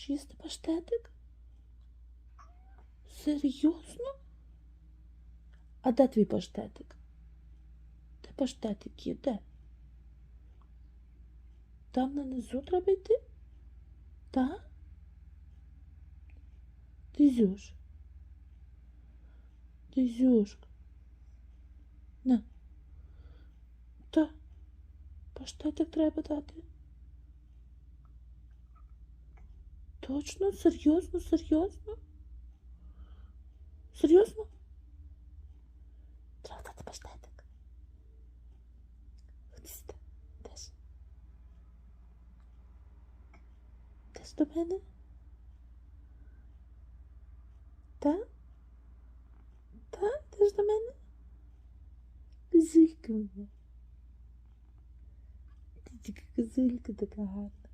хочеш їсти паштетик? Серйозно? А де твій паштетик? Де паштетик є? Де? Там нанизу треба йти? Так? Дизюш. Дизюшка. На. Та. Паштетик треба дати. Точно? Серйозно? Серйозно? Серйозно? Треба дати паштетик. Ходи сюди. Теж. Теж до мене? Та? Та? Теж до мене? Козулька моя. Ти така козулька така гарна.